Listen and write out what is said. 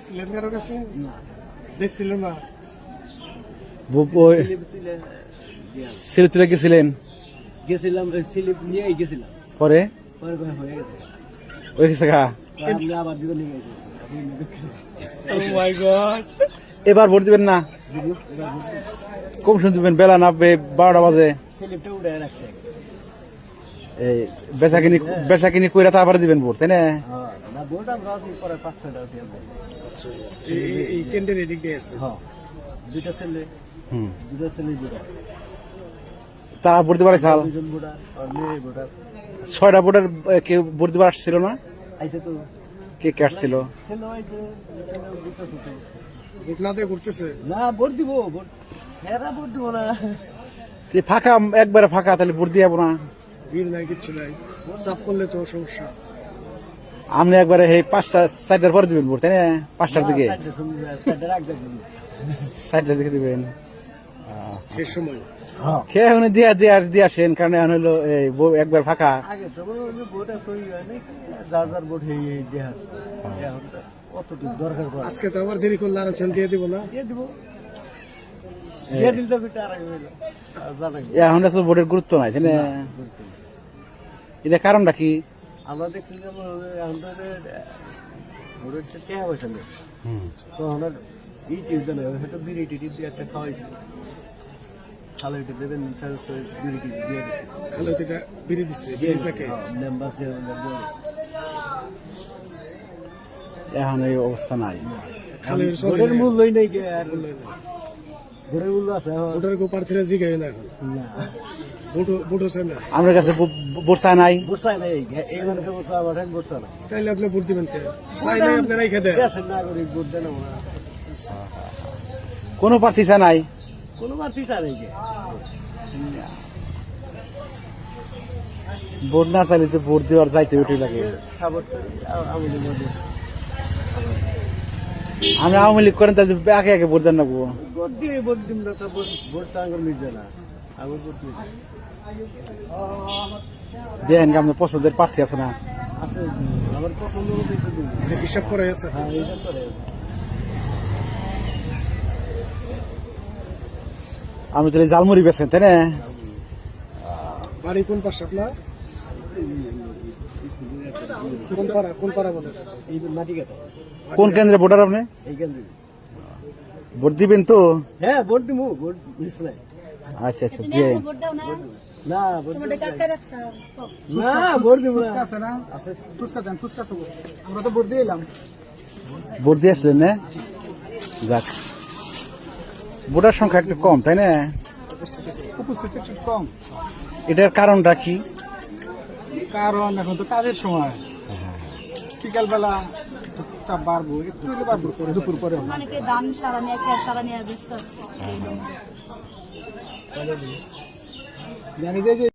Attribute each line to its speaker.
Speaker 1: ছিলেন কারও কাছে বেশছিল না
Speaker 2: সিলেট তুলে গেছিলেন
Speaker 3: গেছিলাম গেছিলাম
Speaker 2: পরে
Speaker 3: হয়ে গেছে
Speaker 2: ওই গেছে গা
Speaker 3: আবার
Speaker 2: এবার ভোট দিবেন না কম শুনতে দিবেন বেলা না বে- বারোটা বাজে এই বেচা কিনি বেচা কিনি কইরা তারপরে দিবেন ভোট তাই না
Speaker 3: হ্যাঁ।
Speaker 1: এই- এদিক দিয়ে আসছে।
Speaker 3: হ্যাঁ। দুইটা ছেলে
Speaker 2: হুম।
Speaker 3: ছেলে
Speaker 2: তারা ভোট দিবার চাল
Speaker 3: দুজন ভোটার আর মেয়ে ভোটার
Speaker 2: ছয়টা ভোটের কেউ ভোট দিবার আসছিল না?
Speaker 3: আইছে তো।
Speaker 2: কে কে আসছিল
Speaker 3: ছেলে আইছে ছেলে দুটো ছোট।
Speaker 1: ভোট না দিয়ে করতেছে
Speaker 3: না ভোট দিব ভোট। ভোট দিব না।
Speaker 2: ফাঁকা একবারে ফাঁকা তাহলে ভোট দিয়ে না।
Speaker 1: ভিড় নাই কিচ্ছু নাই। চাপ করলে তো সমস্যা।
Speaker 2: আপনি একবারে এই পাঁচটা চারটার পরে দিবেন ভোট তাই না? পাঁচটার দিকে। চারটার দিকে দিবেন।
Speaker 1: শেষ সময়।
Speaker 3: হ্যাঁ।
Speaker 2: খেয়ে উনি দিয়া দিয়া দিয়ে আসেন কারণ এখন হলো এই একবার ফাঁকা।
Speaker 1: আজকে তো আবার দেরি করলে দিয়ে দিব না।
Speaker 3: দিয়ে দিব।
Speaker 2: এখন ভোটের গুরুত্ব নাই তাই না? এটা কারণটা কি?
Speaker 3: আমরা দেখছি যে মনে হয় এখন তো এদের, আহ, ভোটের তো টাকা পয়সা নেই। তখন আর ই টিপ দেয় না, হয়তো বিড়ি টিটি দিয়ে একটা খাওয়াইছে। খালে এটা দেবেন, বিড়ি টিটি দিয়ে
Speaker 1: বিড়ি দিচ্ছে বিড়ি প্যাকেট।
Speaker 3: হ্যাঁ, মেম্বার
Speaker 2: এখন এই অবস্থা নাই।
Speaker 1: খালি
Speaker 3: ভোটের মূল্যই নেই কে মূল্য আছে এখন
Speaker 1: জিগাই না হচ্ছে না।
Speaker 2: আমার কাছে চায় নাই।
Speaker 3: নাই
Speaker 1: তাইলে আপনি ভোট দিবেন কে? চাইলে আপনি রাইখে দেন।
Speaker 3: দেশের নাগরিক ভোট দেন আমরা।
Speaker 2: কোনো প্রার্থী চায় নাই।
Speaker 3: কোনো বার পিছা নেই
Speaker 2: ভোট না চাইলে তো ভোট দেওয়ার যাইতে উঠে লাগে। আমি আওয়ামী লীগ করেন তাহলে একে একে ভোট দেন না
Speaker 3: ভোট দিয়ে ভোট দিম না ভোট ভোট তো আঙ্গুল মিলছে না। আঙুল ভোট
Speaker 2: দেন আপনার পছন্দের প্রার্থী আছে না?
Speaker 3: আমার পছন্দ
Speaker 1: হিসাব করে আছে?
Speaker 3: হ্যাঁ করে।
Speaker 2: আমি তাহলে জালমুড়ি বেছেন তাই না?
Speaker 1: বাড়ি কোন পাশে আপনার? কোন পাড়া কোন পাড়া বলে?
Speaker 3: এই মাটি কাটা
Speaker 2: কোন কেন্দ্রে ভোটার আপনি? ভোট দিবেন তো?
Speaker 3: হ্যাঁ ভোট দিমু ভোট
Speaker 2: আচ্ছা আচ্ছা দিয়ে।
Speaker 4: না
Speaker 3: না ভোট
Speaker 4: তোমার কাকে রাখছ
Speaker 3: না ভোট দিব না।
Speaker 1: আছে না?
Speaker 3: আছে।
Speaker 1: ফুচকা দেন ফুচকা তো আমরা তো ভোট দিয়ে এলাম।
Speaker 2: ভোট দিয়ে আসলেন না যাক। ভোটার সংখ্যা একটু কম তাই না?
Speaker 1: উপস্থিতি একটু কম।
Speaker 2: এটার কারণটা কি?
Speaker 1: কারণ এখন তো কাজের সময়। বিকালবেলা চাপ বাড়বো একটু বাড়বো দুপুর পরে
Speaker 4: অনেকে দান সারা নিয়ে সারা নিয়ে
Speaker 1: ഞാനിതേ